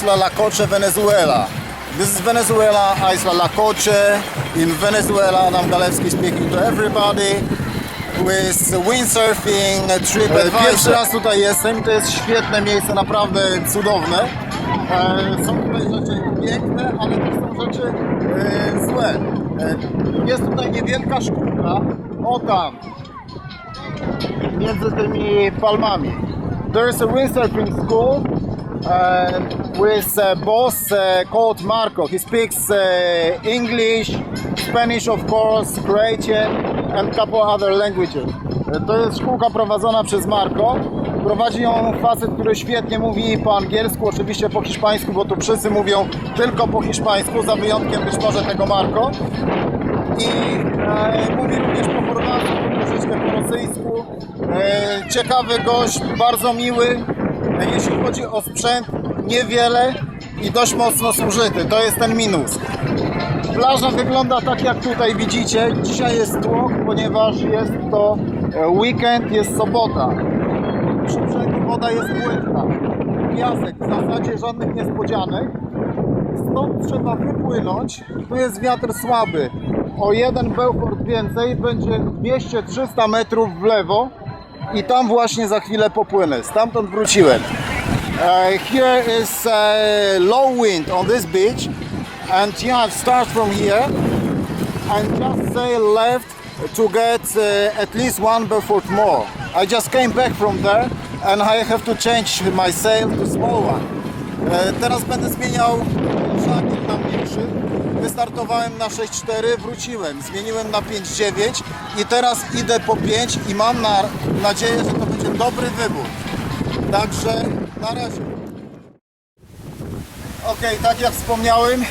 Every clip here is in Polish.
Isla Lacoche, Venezuela. This is Venezuela, Isla Lacoche. In Venezuela, Adam Galewski speaking to everybody with windsurfing trip advice. Pierwszy raz tutaj jestem, to jest świetne miejsce, naprawdę cudowne. E, Są tutaj rzeczy piękne, ale też są rzeczy e, złe. E, Jest tutaj niewielka szkółka, o tam, między tymi palmami. There's a windsurfing school with a boss called Marco. He speaks uh, English, Spanish of course, Croatian and couple other languages. To jest szkółka prowadzona przez Marco. Prowadzi ją facet, który świetnie mówi po angielsku, oczywiście po hiszpańsku, bo tu wszyscy mówią tylko po hiszpańsku, za wyjątkiem być może tego Marco i e, mówi również po chorwacku, troszeczkę po rosyjsku. E, ciekawy gość, bardzo miły. Jeśli chodzi o sprzęt, niewiele i dość mocno zużyty. To jest ten minus. Plaża wygląda tak jak tutaj widzicie. Dzisiaj jest tłok, ponieważ jest to e, weekend, jest sobota. Przy brzegu woda jest płytna. Piasek, w zasadzie żadnych niespodzianek. Stąd trzeba wypłynąć. Tu jest wiatr słaby. O jeden Beaufort więcej będzie 200-300 metrów w lewo i tam właśnie za chwilę popłynę. Stamtąd wróciłem. Uh, here is uh, low wind on this beach and have start from here and just sail left to get uh, at least one Beaufort more. I just came back from there and I have to change my sail to small one. E, Teraz będę zmieniał żagiel na mniejszy. Wystartowałem na 6.4, wróciłem, zmieniłem na 5.9 i teraz idę po 5 i mam na, nadzieję, że to będzie dobry wybór. Także na razie. Ok, tak jak wspomniałem,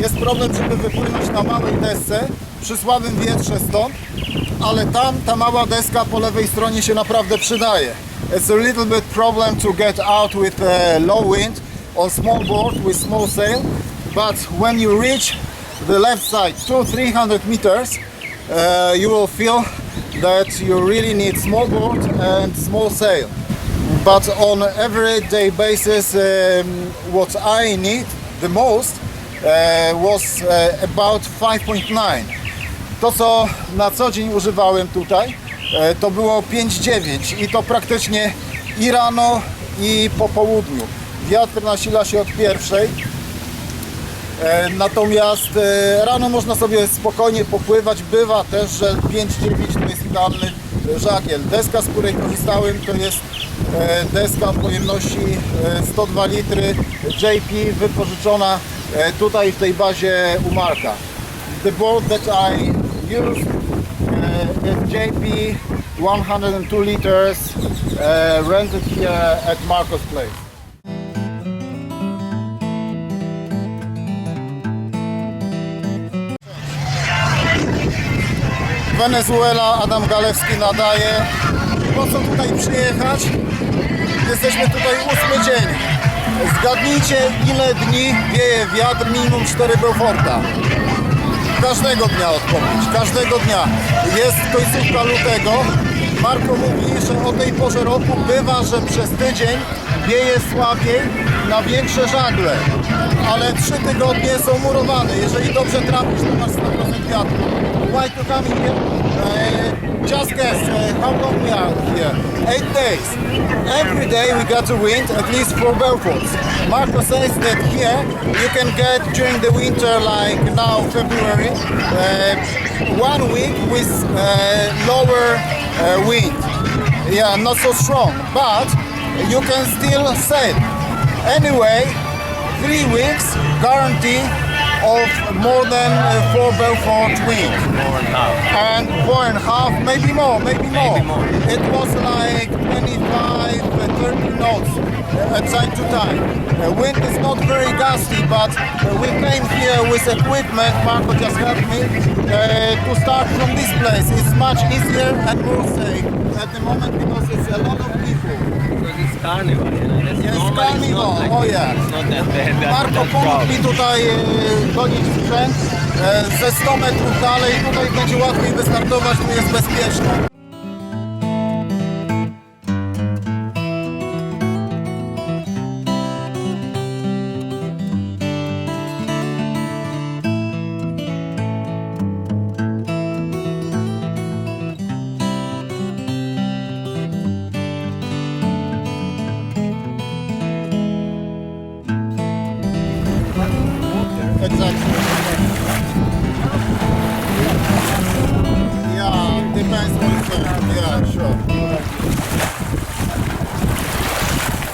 jest problem, żeby wypłynąć na małej desce przy słabym wietrze stąd, ale tam ta mała deska po lewej stronie się naprawdę przydaje. It's a little bit problem to get out with uh, low wind on small board with small sail, but when you reach the left side, 200-300 meters, uh, you will feel that you really need small board and small sail. But on everyday basis um, what I need the most uh, was uh, about 5.9 to co na co dzień używałem tutaj e, to było 5.9 i to praktycznie i rano i po południu. Wiatr nasila się od pierwszej Natomiast e, rano można sobie spokojnie popływać. Bywa też, że 5-9 to jest idealny żagiel. Deska, z której korzystałem, to jest e, deska pojemności e, 102 litry JP wypożyczona e, tutaj w tej bazie u Marka. The board that I used is JP 102 liters rented here at Marco's place. Wenezuela, Adam Galewski nadaje. Po co tutaj przyjechać? Jesteśmy tutaj ósmy dzień. Zgadnijcie ile dni wieje wiatr minimum 4 Beauforta. Każdego dnia odpowiedź, każdego dnia. Jest końcówka lutego Marko mówi, że o tej porze roku bywa, że przez tydzień wieje słabiej na większe żagle, ale trzy tygodnie są murowane. Jeżeli dobrze trafisz, to masz 100% wiatru. Why to come here? Uh, just guess, uh, how long we are here? Eight days. Every day we got a wind, at least for Belforts. Marco says that here you can get during the winter, like now February, uh, one week with uh, lower uh, wind. Yeah, not so strong, but you can still sail. Anyway, three weeks guarantee of more than uh, four Belfort wind More and half. and four and a half, maybe more, maybe more. Maybe more. It was like 25, uh, 30 knots uh, at time to time. Uh, wind is not very gusty, but uh, we came here with equipment, Marco just helped me, uh, to start from this place. It's much easier and more safe at the moment because it's a lot of people. Because it's carnival, you know. That's Yes, normally carnival. It's not like Oh, this. yeah. It's not that bad. That, Marko that pomógł crowd. mi tutaj e, gonić sprzęt. E, ze 100 metrów dalej tutaj będzie łatwiej wystartować, tu jest bezpieczne.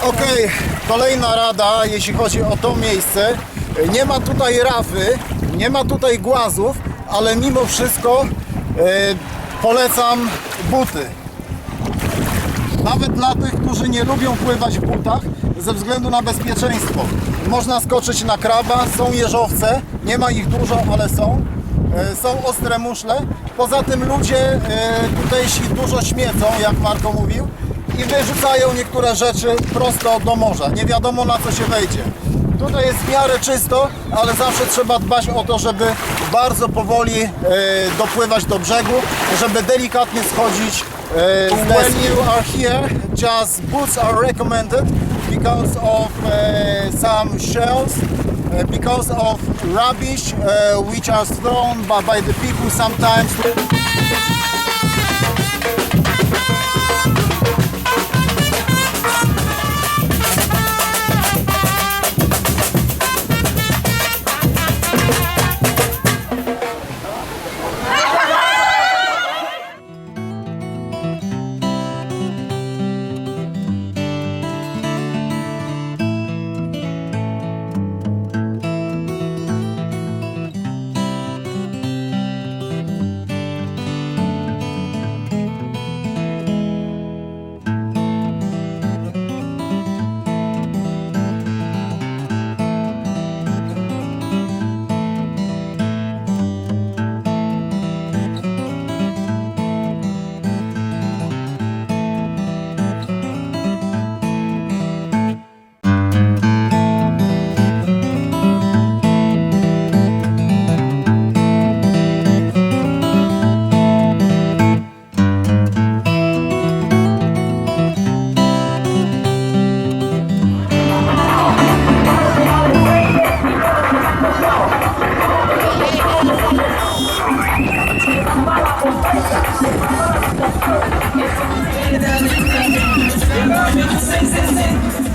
Okej, kolejna rada, jeśli chodzi o to miejsce. Nie ma tutaj rafy, nie ma tutaj głazów, ale mimo wszystko e, polecam buty. Nawet dla tych, którzy nie lubią pływać w butach ze względu na bezpieczeństwo. Można skoczyć na kraba, są jeżowce, nie ma ich dużo, ale są. E, Są ostre muszle. Poza tym ludzie e, tutejsi dużo śmiecą, jak Marko mówił, i wyrzucają niektóre rzeczy prosto do morza. Nie wiadomo na co się wejdzie. Tutaj jest w miarę czysto, ale zawsze trzeba dbać o to, żeby bardzo powoli e, dopływać do brzegu, żeby delikatnie schodzić e, z When you are here, just boots are recommended because of uh, some shells, uh, because of rubbish uh, which are thrown by, by the people sometimes. Real say, say, say.